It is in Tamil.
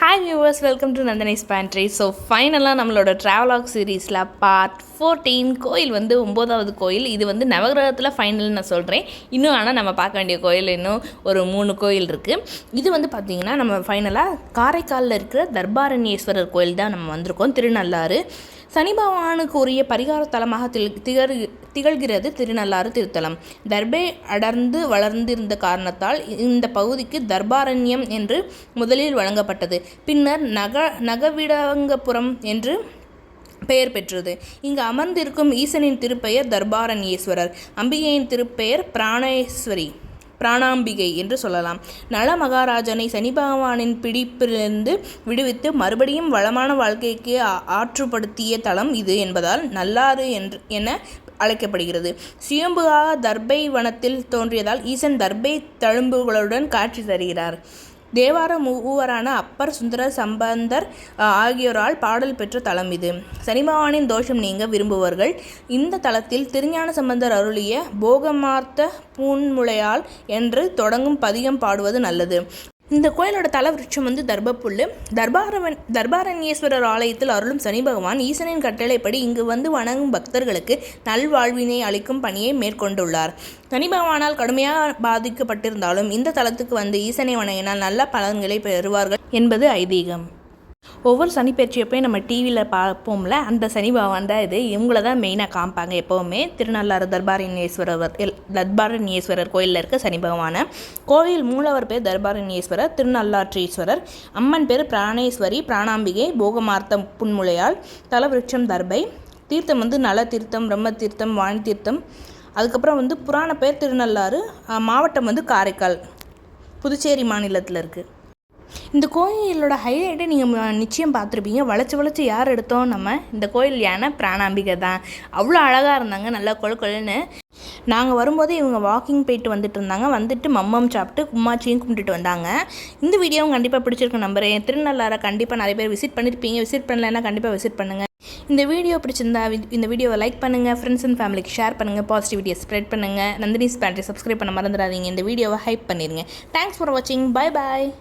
Hi viewers welcome to Nandhini's pantry so ஃபைனலாக நம்மளோட ட்ராவலாக் சீரீஸில் பார்ட் ஃபோர்டீன் கோயில் வந்து ஒம்போதாவது கோயில். இது வந்து நவகிரகத்தில் ஃபைனல் நான் சொல்கிறேன் இன்னும் ஆனால் நம்ம பார்க்க வேண்டிய கோயில் இன்னும் ஒரு மூணு கோயில் இருக்குது இது வந்து பார்த்திங்கன்னா நம்ம ஃபைனலாக காரைக்காலில் இருக்கிற தர்பாரண்யேஸ்வரர் கோயில் தான் நம்ம வந்திருக்கோம். திருநள்ளாறு. சனி பகவானுக்கு உரிய பரிகார தலமாக திகழ் திகழ்கிறது திருநள்ளாறு திருத்தலம். தர்பே அடர்ந்து வளர்ந்திருந்த காரணத்தால் இந்த பகுதிக்கு தர்பாரண்யம் என்று முதலில் வழங்கப்பட்டது. பின்னர் நக நகவிடங்கபுரம் என்று பெயர் பெற்றது. இங்கு அமர்ந்திருக்கும் ஈசனின் திருப்பெயர் தர்பாரண்யேஸ்வரர். அம்பிகையின் திருப்பெயர் பிராணேஸ்வரி. பிராணாம்பிகை என்று சொல்லலாம். நல மகாராஜனை சனி பகவானின் பிடிப்பிலிருந்து விடுவித்து மறுபடியும் வளமான வாழ்க்கைக்கு ஆற்றுப்படுத்திய தலம் இது என்பதால் நல்லாறு என்று என அழைக்கப்படுகிறது. சுயம்புகா தர்பை வனத்தில் தோன்றியதால் ஈசன் தர்பை தழும்புகளுடன் காட்சி தருகிறார். தேவார மூவரான அப்பர் சுந்தர சம்பந்தர் ஆகியோரால் பாடல் பெற்ற தலம் இது. சனிபகவானின் தோஷம் நீங்க விரும்புவர்கள் இந்த தலத்தில் திருஞான சம்பந்தர் அருளிய போகமார்த்த பூன்முளையால் என்று தொடங்கும் பதிகம் பாடுவது நல்லது. இந்த கோயிலோட தலவிருட்சம் வந்து தர்பப்புல் தர்பாரவன் தர்பாரண்யேஸ்வரர் ஆலயத்தில் அருளும் சனி பகவான் ஈசனின் கட்டளைப்படி இங்கு வந்து வணங்கும் பக்தர்களுக்கு நல்வாழ்வினை அளிக்கும் பணியை மேற்கொண்டுள்ளார். சனி பகவானால் கடுமையாக பாதிக்கப்பட்டிருந்தாலும் இந்த தலத்துக்கு வந்து ஈசனை வணங்கினால் நல்ல பலன்களை பெறுவார்கள் என்பது ஐதீகம். ஒவ்வொரு சனி பயிற்சியப்பையும் நம்ம டிவியில் பார்ப்போம்ல அந்த சனி பகவான் தான் இது. இவங்கள தான் மெயினாக காமிப்பாங்க எப்போவுமே. திருநள்ளாறு தர்பாரண்யேஸ்வரர் தர்பாரண்யேஸ்வரர் கோயிலில் இருக்க சனி பகவானை. கோயில் மூலவர் பேர் தர்பாரண்யேஸ்வரர் திருநள்ளாற்றீஸ்வரர். அம்மன் பேர் பிராணேஸ்வரி பிராணாம்பிகை போகமார்த்தம் புன்முளையால் தலவிருட்சம் தர்பை. தீர்த்தம் வந்து நல தீர்த்தம் பிரம்ம தீர்த்தம் வாணி தீர்த்தம். அதுக்கப்புறம் வந்து புராண பேர் திருநள்ளாறு மாவட்டம் வந்து காரைக்கால் புதுச்சேரி மாநிலத்தில் இருக்குது இந்த கோயிலோட ஹைலைட்டை நீங்கள் நிச்சயம் பார்த்துருப்பீங்க. வளைச்சி வளைச்சி யார் எடுத்தோம் நம்ம? இந்த கோயில் யானை பிராணாம்பிகை தான். அவ்வளோ அழகாக இருந்தாங்க நல்லா கொழு கொழுன்னு. நாங்கள் வரும்போது இவங்க வாக்கிங் போயிட்டு வந்துட்டு இருந்தாங்க. வந்துட்டு மம்மம் சாப்பிட்டு கும்மாச்சியும் கும்பிட்டுட்டு வந்தாங்க. இந்த வீடியோவும் கண்டிப்பாக பிடிச்சிருக்கும் நம்புறேன் திருநள்ளாரை கண்டிப்பாக நிறைய பேர் விசிட் பண்ணியிருப்பீங்க விசிட் பண்ணலைன்னா கண்டிப்பாக விசிட் பண்ணுங்கள் இந்த வீடியோ பிடிச்சிருந்தா வி- இந்த வீடியோவை லைக் பண்ணுங்கள் ஃப்ரெண்ட்ஸ் அண்ட் ஃபேமிலிக்கு ஷேர் பண்ணுங்கள் பாசிட்டிவிட்டியை ஸ்ப்ரெட் பண்ணுங்கள் நந்தினிஸ் பேண்ட்ரி சப்ஸ்கிரைப் பண்ண மறந்துடாதீங்க. இந்த வீடியோவை ஹைப் பண்ணிடுங்க. தேங்க்ஸ் ஃபார் வாட்சிங் பை பாய்